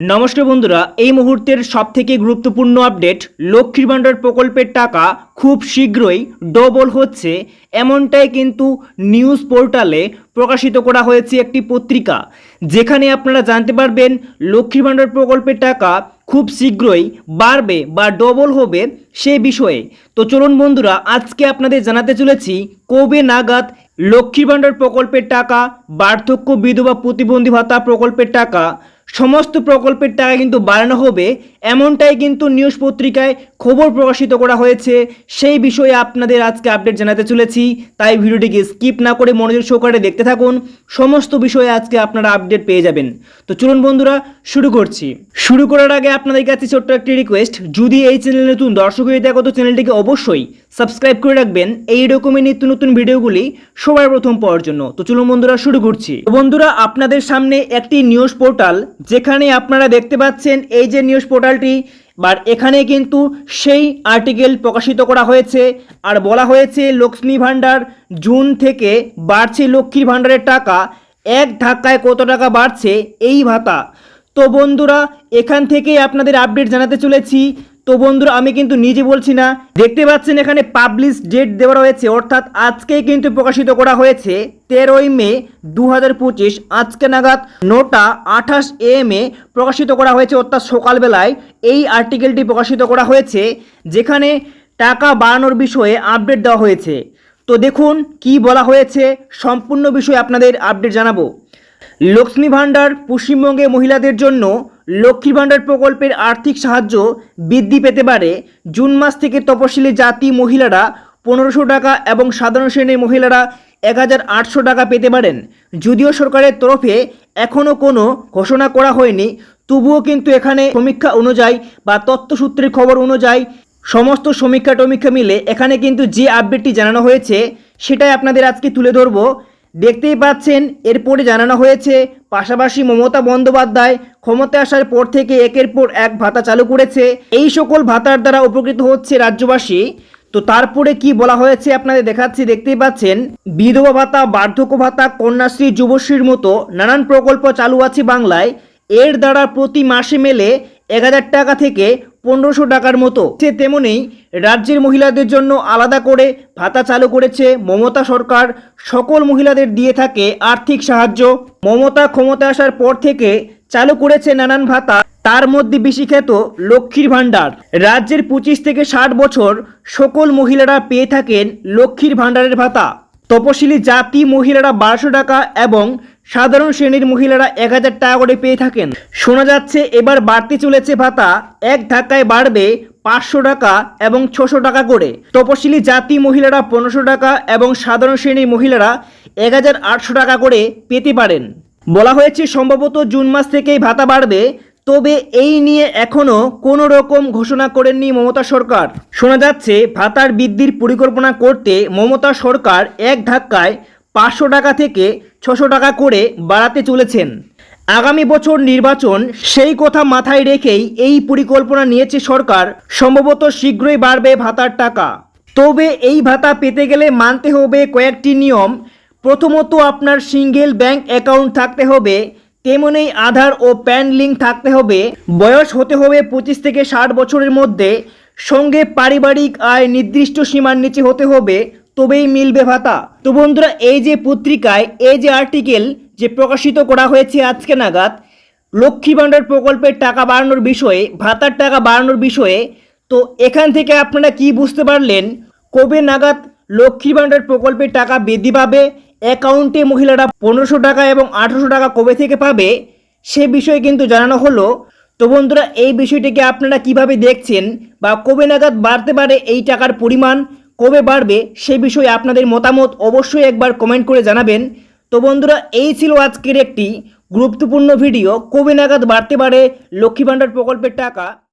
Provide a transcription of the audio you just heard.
নমস্কার বন্ধুরা, এই মুহূর্তের সবথেকে গুরুত্বপূর্ণ আপডেট, লক্ষ্মীর ভাণ্ডার প্রকল্পের টাকা খুব শীঘ্রই ডবল হচ্ছে, এমনটাই কিন্তু নিউজ পোর্টালে প্রকাশিত করা হয়েছে একটি পত্রিকা, যেখানে আপনারা জানতে পারবেন লক্ষ্মীর ভাণ্ডার প্রকল্পের টাকা খুব শীঘ্রই বাড়বে বা ডবল হবে সে বিষয়ে। তো চলুন বন্ধুরা, আজকে আপনাদের জানাতে চলেছি, কবে নাগাদ লক্ষ্মীর ভাণ্ডার প্রকল্পের টাকা, বার্ধক্য বিধবা প্রতিবন্ধী ভাতা প্রকল্পের টাকা সমস্ত প্রকল্পের টাকা কিন্তু বাড়ানো হবে। এমনটাই কিন্তু নিউজ পত্রিকায় খবর প্রকাশিত করা হয়েছে। সেই বিষয়ে আপনাদের আজকে আপডেট জানাতে চলেছি। তাই ভিডিওটিকে স্কিপ না করে মনোযোগ সহকারে দেখতে থাকুন। সমস্ত বিষয়ে আজকে আপনারা আপডেট পেয়ে যাবেন। তো চলুন বন্ধুরা, শুরু করছি। শুরু করার আগে আপনাদের কাছে ছোট্ট একটি রিকোয়েস্ট যদি এই চ্যানেলে নতুন দর্শক হয়ে থাকো, তো চ্যানেলটিকে অবশ্যই সাবস্ক্রাইব করে রাখবেন। এই রকমের নিত্য নতুন ভিডিওগুলি সবার প্রথম পাওয়ার জন্য। তো চলুন বন্ধুরা, শুরু করছি। বন্ধুরা, আপনাদের সামনে একটি নিউজ পোর্টাল যেখানে আপনারা দেখতে পাচ্ছেন এই যে নিউজ পোর্টালটি বাট এখানে কিন্তু সেই আর্টিকেল প্রকাশিত করা হয়েছে। আর বলা হয়েছে, লক্ষ্মী ভাণ্ডার জুন থেকে বাড়ছে লক্ষ্মীর ভাণ্ডারের টাকা। এক ধাক্কায় কত টাকা বাড়ছে? এই ভাতা। তো বন্ধুরা, এখান থেকেই আপনাদের আপডেট জানাতে চলেছি। তো বন্ধুরা, আমি কিন্তু নিজে বলছি না। দেখতে পাচ্ছেন এখানে পাবলিশ ডেট দেওয়া রয়েছে, অর্থাৎ আজকেই কিন্তু প্রকাশিত করা হয়েছে তেরোই মে দু পঁচিশ। আজকে নাগাদ নটা আঠাশ এম এ প্রকাশিত করা হয়েছে, অর্থাৎ সকালবেলায় এই আর্টিকেলটি প্রকাশিত করা হয়েছে, যেখানে টাকা বাড়ানোর বিষয়ে আপডেট দেওয়া হয়েছে। তো দেখুন কি বলা হয়েছে, সম্পূর্ণ বিষয়ে আপনাদের আপডেট জানাব। লক্ষ্মী ভাণ্ডার পশ্চিমবঙ্গে মহিলাদের জন্য লক্ষ্মী ভাণ্ডার প্রকল্পের আর্থিক সাহায্য বৃদ্ধি পেতে পারে। জুন মাস থেকে তপশিলি জাতি মহিলারা পনেরোশো টাকা এবং সাধারণ শ্রেণির মহিলারা এক হাজার আটশো টাকা পেতে পারেন। যদিও সরকারের তরফে এখনও কোনো ঘোষণা করা হয়নি। তবুও কিন্তু এখানে সমীক্ষা অনুযায়ী বা তথ্যসূত্রের খবর অনুযায়ী সমস্ত সমীক্ষা টমীক্ষা মিলে এখানে কিন্তু যে আপডেটটি জানানো হয়েছে, সেটাই আপনাদের আজকে তুলে ধরবো। দেখতেই পাচ্ছেন, এরপরে জানানো হয়েছে, পাশাপাশি মমতা বন্দ্যোপাধ্যায় ক্ষমতায় আসার পর থেকে একের পর এক ভাতা চালু করেছে। এই সকল ভাতার দ্বারা উপকৃত হচ্ছে রাজ্যবাসী। তো তারপরে কি বলা হয়েছে আপনাদের দেখাচ্ছি, দেখতেই পাচ্ছেন, বিধবা ভাতা, বার্ধক্য ভাতা, কন্যাশ্রী, যুবশ্রীর মতো নানান প্রকল্প চালু আছে বাংলায়। এর দ্বারা প্রতি মাসে মেলে এক হাজার টাকা থেকে পনেরোশো টাকার মতো। সে তেমনি রাজ্যের মহিলাদের জন্য আলাদা করে ভাতা চালু করেছে মমতা সরকার। সকল মহিলাদের দিয়ে থাকে আর্থিক সাহায্য। মমতা ক্ষমতা আসার পর থেকে চালু করেছে নানান ভাতা। তার মধ্যে বেশি খ্যাত লক্ষ্মীর ভাণ্ডার। রাজ্যের পঁচিশ থেকে ষাট বছর সকল মহিলারা পেয়ে থাকেন লক্ষ্মীর ভাণ্ডারের ভাতা। তপশিলি জাতি মহিলারা বারোশো টাকা এবং সাধারণ শ্রেণির মহিলারা এক হাজার টাকা করে পেয়ে থাকেন। শোনা যাচ্ছে এবার বাড়তে চলেছে ভাতা, এক ধাক্কায় বাড়বে পাঁচশো টাকা এবং ছশো টাকা করে। তপশিলি জাতি মহিলারা পনেরোশো টাকা এবং সাধারণ শ্রেণির মহিলারা এক হাজার আটশো টাকা করে পেতে পারেন। বলা হয়েছে, সম্ভবত জুন মাস থেকেই ভাতা বাড়বে। তবে এই নিয়ে এখনও কোনো রকম ঘোষণা করেননি মমতা সরকার। শোনা যাচ্ছে, ভাতার বৃদ্ধির পরিকল্পনা করতে মমতা সরকার এক ধাক্কায় পাঁচশো টাকা থেকে ছশো টাকা করে বাড়াতে চলেছেন। আগামী বছর নির্বাচন সেই কথা মাথায় রেখেই এই পরিকল্পনা নিয়েছে সরকার। সম্ভবত শীঘ্রই বাড়বে ভাতার টাকা। তবে এই ভাতা পেতে গেলে মানতে হবে কয়েকটি নিয়ম। প্রথমত আপনার সিঙ্গেল ব্যাংক অ্যাকাউন্ট থাকতে হবে। তেমনি আধার ও প্যান লিঙ্ক থাকতে হবে। বয়স হতে হবে পঁচিশ থেকে ষাট বছরের মধ্যে। সঙ্গে পারিবারিক আয় নির্দিষ্ট সীমার নিচে হতে হবে, তবেই মিলবে ভাতা। তো বন্ধুরা, এই যে পত্রিকায়, এই যে আর্টিকেল যে প্রকাশিত করা হয়েছে আজকে নাগাদ, লক্ষ্মী ভাণ্ডার প্রকল্পের টাকা বাড়ানোর বিষয়ে, ভাতার টাকা বাড়ানোর বিষয়ে, তো এখান থেকে আপনারা কি বুঝতে পারলেন? কবে নাগাদ লক্ষ্মী ভাণ্ডার প্রকল্পের টাকা বৃদ্ধি পাবে অ্যাকাউন্টে মহিলারা পনেরোশো টাকা এবং আঠেরোশো টাকা কবে থেকে পাবে, সে বিষয়ে কিন্তু জানানো হলো। তো বন্ধুরা, এই বিষয়টিকে আপনারা কীভাবে দেখছেন বা কবে নাগাদ বাড়তে পারে এই টাকার পরিমাণ, কবে বাড়বে, সে বিষয়ে আপনাদের মতামত অবশ্যই একবার কমেন্ট করে জানাবেন। তো বন্ধুরা, এই ছিল আজকের একটি গুরুত্বপূর্ণ ভিডিও, কবে নাগাদ বাড়তে পারে লক্ষ্মী ভাণ্ডার প্রকল্পের টাকা।